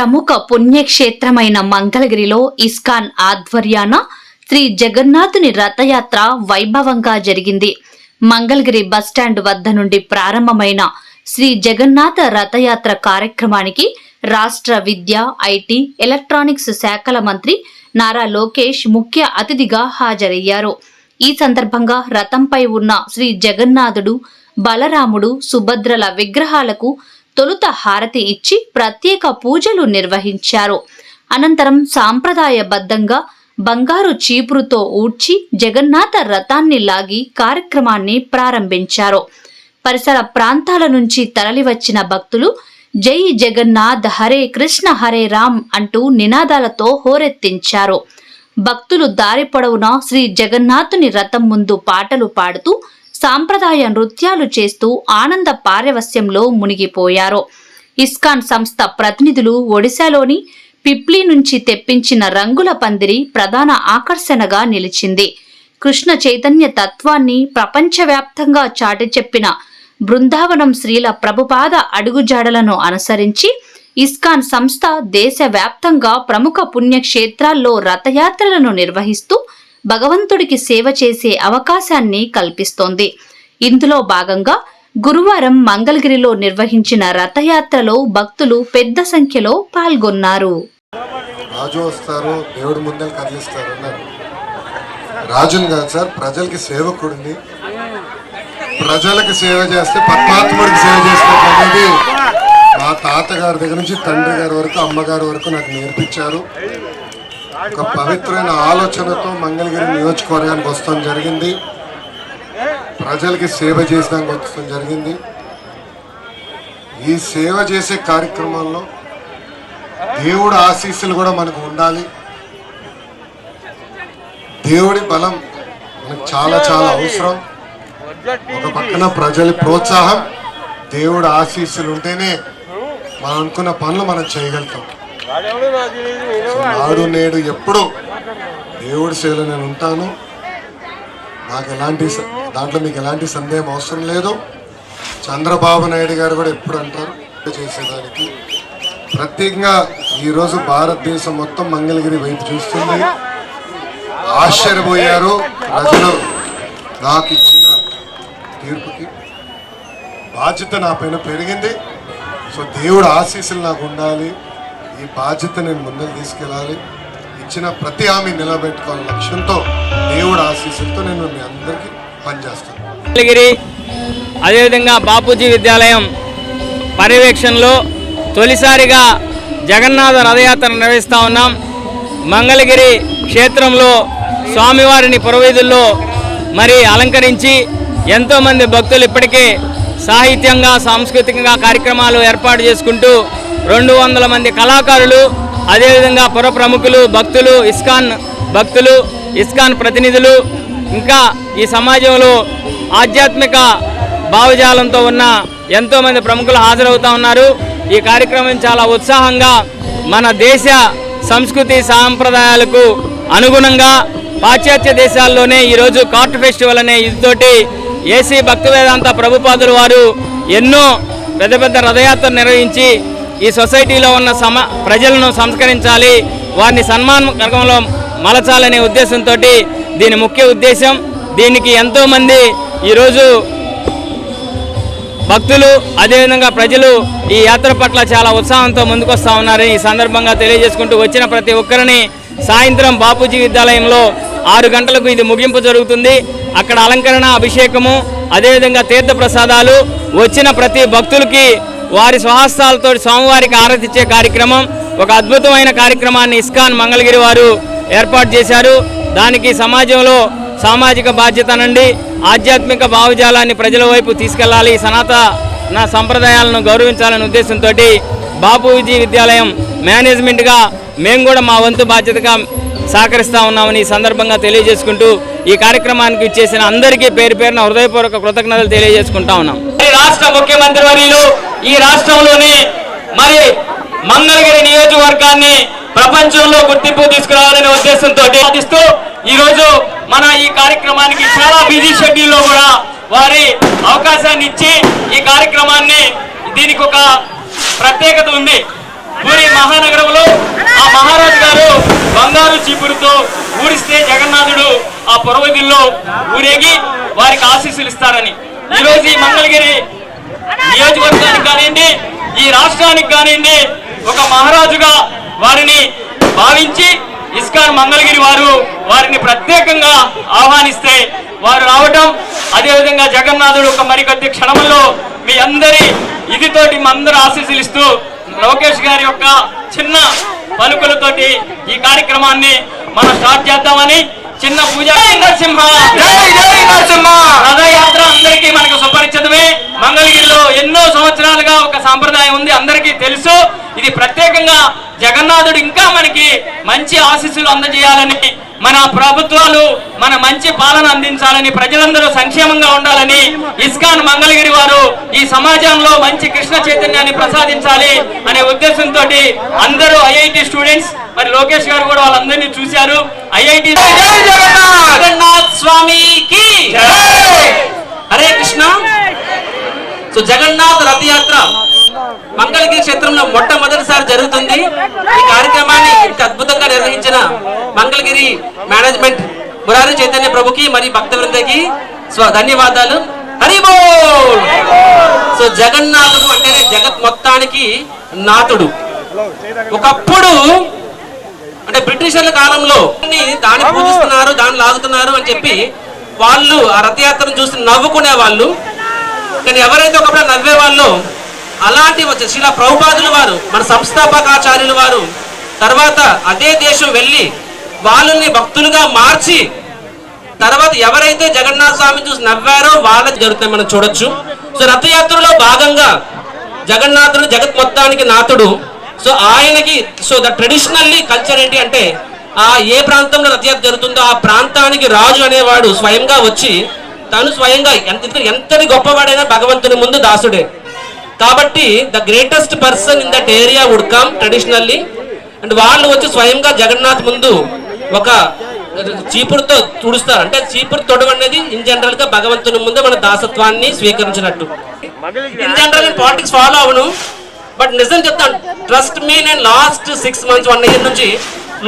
ప్రముఖ పుణ్యక్షేత్రమైన మంగళగిరిలో ఇస్కాన్ ఆధ్వర్యాన శ్రీ జగన్నాథుని రథయాత్ర వైభవంగా జరిగింది. మంగళగిరి బస్టాండ్ వద్ద నుండి ప్రారంభమైన శ్రీ జగన్నాథ రథయాత్ర కార్యక్రమానికి రాష్ట్ర విద్య ఐటీ ఎలక్ట్రానిక్స్ శాఖల మంత్రి నారా లోకేష్ ముఖ్య అతిథిగా హాజరయ్యారు. ఈ సందర్భంగా రథంపై ఉన్న శ్రీ జగన్నాథుడు బలరాముడు సుభద్రల విగ్రహాలకు తొలుత హారతి ఇచ్చి ప్రత్యేక పూజలు నిర్వహించారు. అనంతరం సాంప్రదాయబద్ధంగా బంగారు చీపురుతో ఊడ్చి జగన్నాథ రథాన్ని లాగి కార్యక్రమాన్ని ప్రారంభించారు. పరిసర ప్రాంతాల నుంచి తరలివచ్చిన భక్తులు జై జగన్నాథ్ హరే కృష్ణ హరే రామ్ అంటూ నినాదాలతో హోరెత్తించారు. భక్తులు దారి పొడవునా శ్రీ జగన్నాథుని రథం ముందు పాటలు పాడుతూ సాంప్రదాయ నృత్యాలు చేస్తూ ఆనంద పారవస్యంలో మునిగిపోయారు. ఇస్కాన్ సంస్థ ప్రతినిధులు ఒడిశాలోని పిప్లి నుంచి తెప్పించిన రంగుల పందిరి ప్రధాన ఆకర్షణగా నిలిచింది. కృష్ణ చైతన్య తత్వాన్ని ప్రపంచవ్యాప్తంగా చాటి చెప్పిన బృందావనం శ్రీల ప్రభుపాద అడుగుజాడలను అనుసరించి ఇస్కాన్ సంస్థ దేశవ్యాప్తంగా ప్రముఖ పుణ్యక్షేత్రాల్లో రథయాత్రలను నిర్వహిస్తూ భగవంతుడికి సేవ చేసే అవకాశాన్ని కల్పిస్తోంది. ఇందులో భాగంగా గురువారం మంగళగిరిలో నిర్వహించిన రథయాత్రలో భక్తులు పెద్ద సంఖ్యలో పాల్గొన్నారు. రాజు వస్తారు దేవుడి ముందర కదిలిస్తారు అన్నారు. రాజుని కాదు సార్ ప్రజలకి సేవకుడిని ప్రజలకు సేవ చేస్తే పరమాత్ముడికి సేవ చేసినట్టు అనేది మా తాతగారి దగ్గర నుంచి తండ్రి గారి వరకు అమ్మగారి వరకు నాకు నేర్పించారు. ఒక పవిత్రమైన ఆలోచనతో మంగళగిరి నియోజకవర్గానికి వస్తాం జరిగింది. ప్రజలకి సేవ చేసడానికి వస్తాం జరిగింది. ఈ సేవ చేసే కార్యక్రమంలో దేవుడు ఆశీస్సులు కూడా మనకు ఉండాలి. దేవుడి బలం మనకు చాలా చాలా అవసరం. ఒక పక్కన ప్రజల ప్రోత్సాహం దేవుడు ఆశీస్సులు ఉంటేనే మనం అనుకున్న పనులు మనం చేయగలుగుతాం. నాడు నేడు ఎప్పుడు దేవుడి సేవలో నేను ఉంటాను. నాకు ఎలాంటి దాంట్లో మీకు ఎలాంటి సందేహం అవసరం లేదు. చంద్రబాబు నాయుడు గారు కూడా ఎప్పుడు అంటారు. చేసేదానికి ప్రత్యేకంగా ఈరోజు భారతదేశం మొత్తం మంగళగిరి వైపు చూస్తుంది. ఆశ్చర్యపోయారు ప్రజలు. నాకు ఇచ్చిన తీర్పుకి బాధ్యత నా పైన పెరిగింది. సో దేవుడు ఆశీస్సులు నాకు ఉండాలి. ఈ బాధ్యత నేను ముందుకు తీసుకెళ్ళాలి. ఇచ్చిన ప్రతి హామీ నిలబెట్టుకోవాలని లక్ష్యంతో దేవుడు ఆశీస్సులతో నేను మీ అందరికీ పనిచేస్తాను మంగళగిరి అదేవిధంగా బాపూజీ విద్యాలయం పర్యవేక్షణలో తొలిసారిగా జగన్నాథ రథయాత్ర నిర్వహిస్తూ ఉన్నాం. మంగళగిరి క్షేత్రంలో స్వామివారిని పురవీధుల్లో మరి అలంకరించి ఎంతోమంది భక్తులు ఇప్పటికే సాహిత్యంగా సాంస్కృతికంగా కార్యక్రమాలు ఏర్పాటు చేసుకుంటూ రెండు వందల మంది కళాకారులు అదేవిధంగా పుర ప్రముఖులు భక్తులు ఇస్కాన్ భక్తులు ఇస్కాన్ ప్రతినిధులు ఇంకా ఈ సమాజంలో ఆధ్యాత్మిక భావజాలంతో ఉన్న ఎంతోమంది ప్రముఖులు హాజరవుతా ఉన్నారు. ఈ కార్యక్రమం చాలా ఉత్సాహంగా మన దేశ సంస్కృతి సాంప్రదాయాలకు అనుగుణంగా పాశ్చాత్య దేశాల్లోనే ఈరోజు కార్ట్ ఫెస్టివల్ అనే ఇదితోటి ఏసీ భక్తి వేదాంత ప్రభుపాదులు వారు ఎన్నో పెద్ద పెద్ద రథయాత్ర నిర్వహించి ఈ సొసైటీలో ఉన్న సమ ప్రజలను సంస్కరించాలి వారిని సన్మానకంలో మలచాలనే ఉద్దేశంతో దీని ముఖ్య ఉద్దేశం దీనికి ఎంతోమంది ఈరోజు భక్తులు అదేవిధంగా ప్రజలు ఈ యాత్ర పట్ల చాలా ఉత్సాహంతో ముందుకొస్తా ఉన్నారని ఈ సందర్భంగా తెలియజేసుకుంటూ వచ్చిన ప్రతి ఒక్కరిని సాయంత్రం బాపూజీ విద్యాలయంలో ఆరు గంటలకు ఇది ముగింపు జరుగుతుంది. అక్కడ అలంకరణ అభిషేకము అదేవిధంగా తీర్థ ప్రసాదాలు వచ్చిన ప్రతి భక్తులకి వారి స్వహస్తాలతో స్వామివారికి ఆరతిచ్చే కార్యక్రమం ఒక అద్భుతమైన కార్యక్రమాన్ని ఇస్కాన్ మంగళగిరి వారు ఏర్పాటు చేశారు. దానికి సమాజంలో సామాజిక బాధ్యత నుండి ఆధ్యాత్మిక భావజాలాన్ని ప్రజల వైపు తీసుకెళ్ళాలి. సనాతన సంప్రదాయాలను గౌరవించాలనే ఉద్దేశంతో బాపూజీ విద్యాలయం మేనేజ్మెంట్గా మేము కూడా మా వంతు బాధ్యతగా సహకరిస్తూ ఉన్నామని ఈ సందర్భంగా తెలియజేసుకుంటూ ఈ కార్యక్రమానికి ఇచ్చేసిన అందరికీ పేరు పేరున హృదయపూర్వక కృతజ్ఞతలు తెలియజేసుకుంటా ఉన్నాం. రాష్ట్ర ముఖ్యమంత్రి వర్యులు ఈ రాష్ట్రంలోనే మరి మంగళగిరి నియోజకవర్గాన్ని ప్రపంచంలో గుర్తింపు తీసుకురావాలనే ఉద్దేశంతో పాటిస్తూ ఈ రోజు మన ఈ కార్యక్రమానికి చాలా బిజీ షెడ్యూల్లో కూడా వారి అవకాశాన్ని ఇచ్చి ఈ కార్యక్రమాన్ని దీనికి ఒక ప్రత్యేకత ఉంది. పూరి మహానగరంలో ఆ మహారాజు గారు బంగారు చీపురుతో ఊరిస్తే జగన్నాథుడు ఆ పొరవగిల్లో ఊరేగి వారికి ఆశీస్సులు ఇస్తారని. ఈ రోజు ఈ మంగళగిరి నియోజకవర్గానికి కానివ్వండి ఈ రాష్ట్రానికి కానివ్వండి ఒక మహారాజుగా వారిని భావించి ఇస్కాన్ మంగళగిరి వారు వారిని ప్రత్యేకంగా ఆహ్వానిస్తే వారు రావటం అదేవిధంగా జగన్నాథుడు ఒక మరికొద్ది క్షణంలో మీ అందరి ఇదితోటి మా అందరూ ఆశీస్సులు ఇస్తూ లోకేష్ గారి యొక్క చిన్న పలుకులతోటి ఈ కార్యక్రమాన్ని మనం స్టార్ట్ చేద్దామని చిన్న పూజ నరసింహ! రథయాత్ర అందరికీ మనకు సుపరిచితమే. మంగళగిరిలో ఎన్నో సంవత్సరాలుగా ఒక సాంప్రదాయం ఉంది అందరికీ తెలుసు. ఇది ప్రత్యేకంగా జగన్నాథుడు ఇంకా మనకి మంచి ఆశీస్సులు అందజేయాలని మన ప్రభుత్వాలు మన మంచి పాలన అందించాలని ప్రజలందరూ సంక్షేమంగా ఉండాలని ఇస్కాన్ మంగళగిరి వారు ఈ సమాజంలో మంచి కృష్ణ చైతన్యాన్ని ప్రసాదించాలి అనే ఉద్దేశంతో అందరూ ఐఐటి స్టూడెంట్స్ మరి లోకేష్ గారు కూడా వాళ్ళందరినీ చూశారు. ఐఐటి జగన్నాథ్! స్వామికి హరే కృష్ణ! సో జగన్నాథ్ రథయాత్ర మంగళగిరి క్షేత్రంలో మొట్టమొదటిసారి జరుగుతుంది. ఈ కార్యక్రమాన్ని ఇంత అద్భుతంగా నిర్వహించిన మంగళగిరి మేనేజ్మెంట్ మురారి చైతన్య ప్రభుకి మరియు భక్త వృందకి స్వ ధన్యవాదాలు. హరిబోల్ సో జగన్నాథుడు అంటేనే జగత్ మొత్తానికి నాథుడు. ఒకప్పుడు అంటే బ్రిటిషర్ల కాలంలో దాన్ని పూజిస్తున్నారు దాన్ని లాగుతున్నారు అని చెప్పి వాళ్ళు ఆ రథయాత్రను చూసి నవ్వుకునే వాళ్ళు కానీ ఎవరైతే ఒకప్పుడు నవ్వే వాళ్ళు అలాంటి వచ్చే ప్రభుపాదుల వారు మన సంస్థాపకాచార్యుల వారు. తర్వాత అదే దేశం వెళ్ళి వాళ్ళని భక్తులుగా మార్చి తర్వాత ఎవరైతే జగన్నాథ స్వామిని చూసి నవ్వారో వాళ్ళకి జరుగుతాయి మనం చూడొచ్చు. సో రథయాత్రలో భాగంగా జగన్నాథుడు జగత్ మొత్తానికి నాథుడు. సో ఆయనకి సో ద ట్రెడిషనల్లీ కల్చర్ ఏంటి అంటే ఆ ఏ ప్రాంతంలో రథయాత్ర జరుగుతుందో ఆ ప్రాంతానికి రాజు అనేవాడు స్వయంగా వచ్చి తను స్వయంగా ఎంత ఎంతటి గొప్పవాడైనా భగవంతుని ముందు దాసుడే. కాబట్టి the greatest person in that area would come traditionally and వాళ్ళు వచ్చి స్వయంగా జగన్నాథ్ ముందు ఒక చీపురుతో తుడుస్తారు. అంటే చీపురు తొడవ అనేది ఇన్ జనరల్గా భగవంతుని ముందు మన దాసత్వాన్ని స్వీకరించినట్టు. ఇన్ జనరల్ పాలిటిక్స్ ఫాలో అవను. బట్ నిజం చెప్తాను ట్రస్ట్ మీ నేను last six months one year నుంచి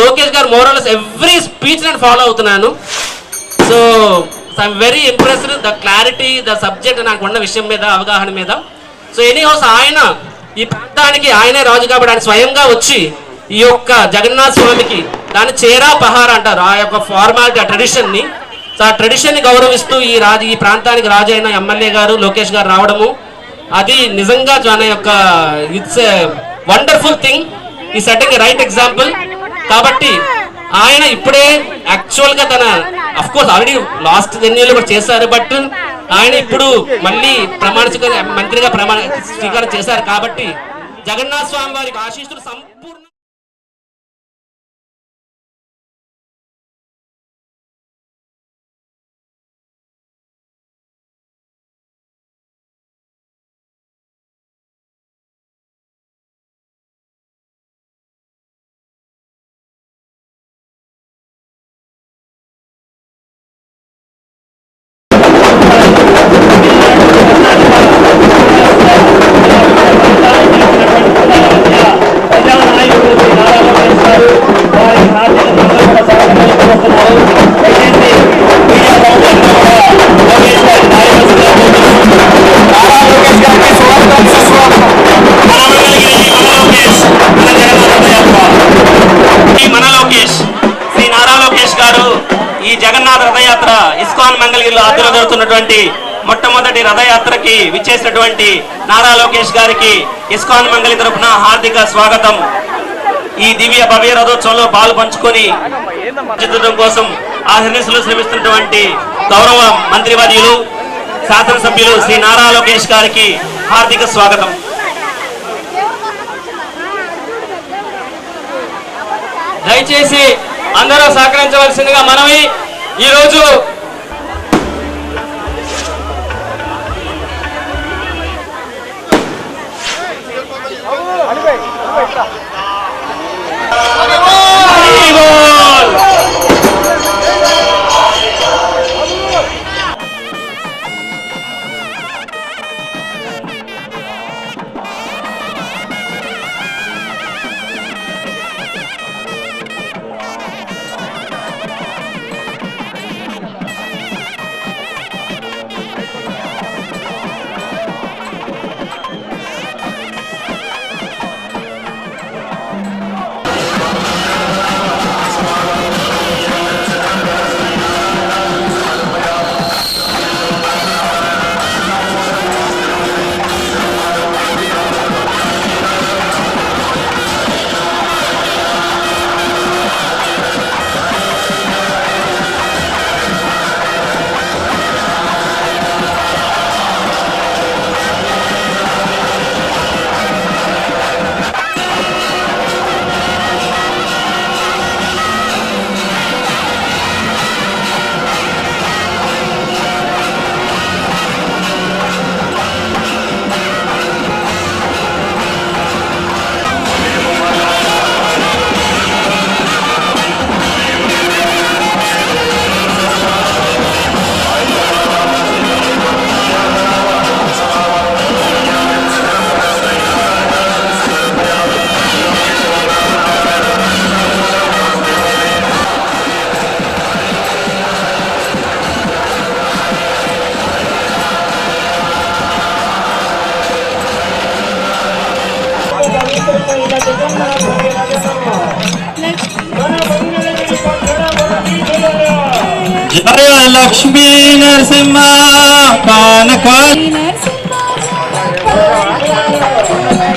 Lokesh garu morals every speech నేను ఫాలో అవుతున్నాను. So I'm very impressed the clarity the subject నాకు ఉన్న విషయం మీద అవగాహన మీద. సో ఎనీ హౌస్ ఆయన ఈ ప్రాంతానికి ఆయనే రాజు కాబట్టి ఆయన స్వయంగా వచ్చి ఈ యొక్క జగన్నాథ స్వామికి దాన్ని చేరా పహార అంటారు. ఆ యొక్క ఫార్మాలిటీ ఆ ట్రెడిషన్ని సో ఆ ట్రెడిషన్ని గౌరవిస్తూ ఈ రాజు ఈ ప్రాంతానికి రాజు అయిన ఎమ్మెల్యే గారు లోకేష్ గారు రావడము అది నిజంగా మన యొక్క ఇట్స్ వండర్ఫుల్ థింగ్ ఈ సెట్టింగ్ రైట్ ఎగ్జాంపుల్ కాబట్టి ఆయన ఇప్పుడే యాక్చువల్గా తన అఫ్కోర్స్ ఆల్రెడీ లాస్ట్ ఎన్నికలు కూడా చేశారు బట్ ఆయన ఇప్పుడు మళ్ళీ ప్రమాణ మంత్రిగా ప్రమాణ స్వీకారం చేశారు కాబట్టి జగన్నాథ స్వామి వారికి ఆశీస్సులు సంపూర్ణ ఆధ్వర్యంలో మొట్టమొదటి రథయాత్రకి విచ్చేసినటువంటి నారా లోకేష్ గారికి ఇస్కాన్ మంగళి తరపున హార్దిక స్వాగతం. ఈ దివ్య భవ్య రథోత్సవంలో పాలు పంచుకొని చిత్రం కోసం ఆహ్వానిస్తులు శ్రమిస్తున్నటువంటి గౌరవ మంత్రివర్యులు శాసనసభ్యులు శ్రీ నారా లోకేష్ గారికి హార్దిక స్వాగతం. దయచేసి అందరూ సహకరించవలసిందిగా మనవి. ఈరోజు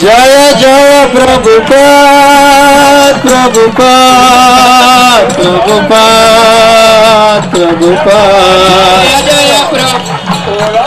Jaya Jaya Prabhupada, Prabhupada, Prabhupada, Prabhupada. Jaya Jaya Prabhupada.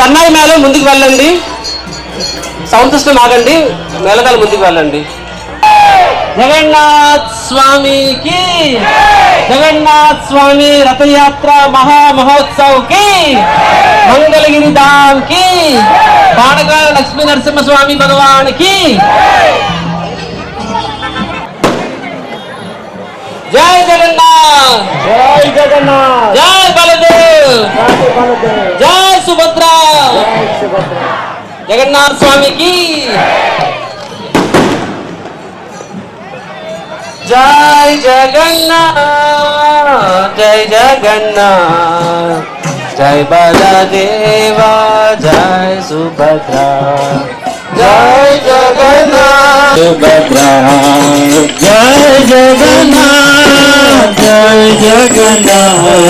సన్నాయి మేళం ముందుకు వెళ్ళండి. సౌండ్ సిస్టమ్ ఆగండి. మేళగాలు ముందుకు వెళ్ళండి. జగన్నాథ్ స్వామికి జగన్నాథ్ స్వామి రథయాత్ర మహా మహోత్సవ్కి మంగళగిరి ధామ్కి బాణగాల లక్ష్మీ నరసింహ స్వామి భగవాన్కి జై జగన్నాథ్. జై జగన్నాథ్. జై బలదేవ్. జై సుభద్ర జగన్నాథ్ స్వామికి జై జగన్నాథ్ జై జగన్నాథ్ జై బలదేవా జై సుభద్ర జై జగన్నాథ్ సుభద్ర జయ జగన్నాథ్ జయ జగన్నాథ్ జగల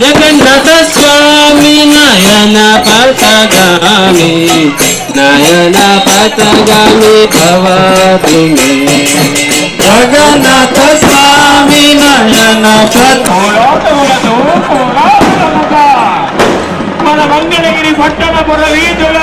జగన్నాథ స్వామి నయన పతగామి నయన పతగామి భవతి జగన్నాథ స్వామి నయన మన మంగళగిరి పట్టణపుర వీధులలో